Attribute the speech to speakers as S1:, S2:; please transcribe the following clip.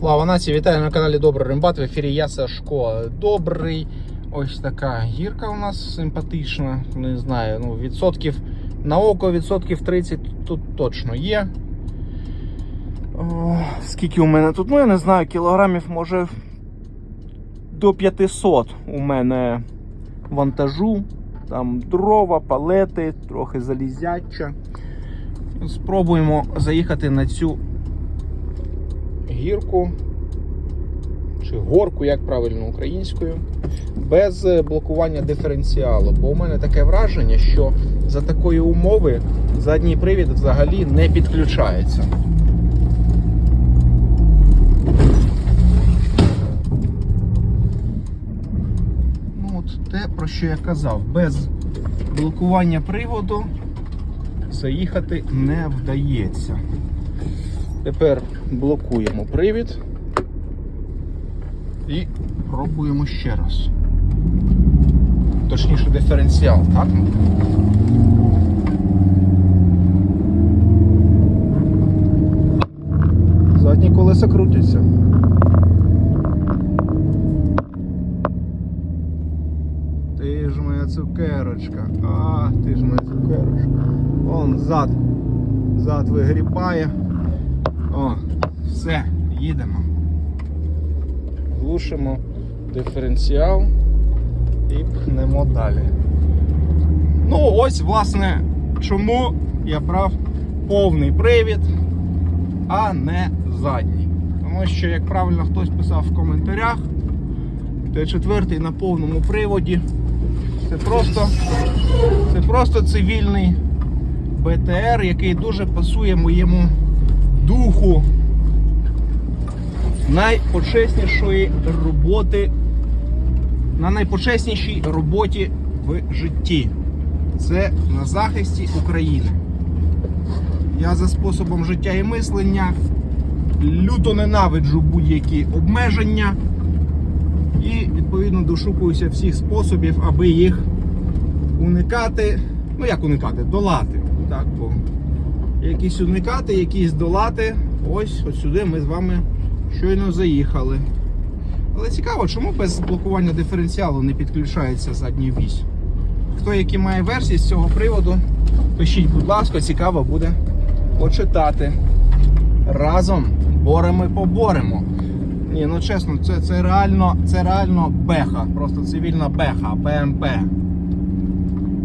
S1: Слава нації, вітаю на каналі Добрий Рембат. В ефірі я Сашко Добрий. Ось така гірка у нас симпатична. Не знаю, ну відсотків на око, відсотків 30 тут точно є. О, скільки у мене тут? Ну я не знаю, кілограмів може до 500 у мене вантажу. Там дрова, палети, трохи залізяча. Спробуємо заїхати на цю гірку чи горку, як правильно українською, без е, блокування диференціалу. Бо у мене таке враження, що за такої умови задній привід взагалі не підключається. Ну, от те, про що я казав, без блокування приводу заїхати не вдається. Тепер блокуємо привід і пробуємо ще раз. Точніше диференціал, так? Задні колеса крутяться. Ти ж моя цукерочка. А, ти ж моя цукерочка. Вон зад. Зад вигрібає. О, все, їдемо. Глушимо диференціал і пхнемо далі. Ну, ось, власне, чому я брав повний привід, а не задній. Тому що, як правильно хтось писав в коментарях, Т4 на повному приводі це просто, це просто цивільний БТР, який дуже пасує моєму духу найпочеснішої роботи на найпочеснішій роботі в житті. Це на захисті України. Я за способом життя і мислення люто ненавиджу будь-які обмеження і відповідно дошукуюся всіх способів, аби їх уникати. Ну як уникати? Долати. Так, бо якісь уникати, якісь долати. Ось от сюди ми з вами щойно заїхали. Але цікаво, чому без блокування диференціалу не підключається задній вісь? Хто які має версії з цього приводу, пишіть, будь ласка, цікаво буде почитати. Разом боремо і поборемо. Ні, ну чесно, це, це реально це реально беха, просто цивільна беха, ПМП.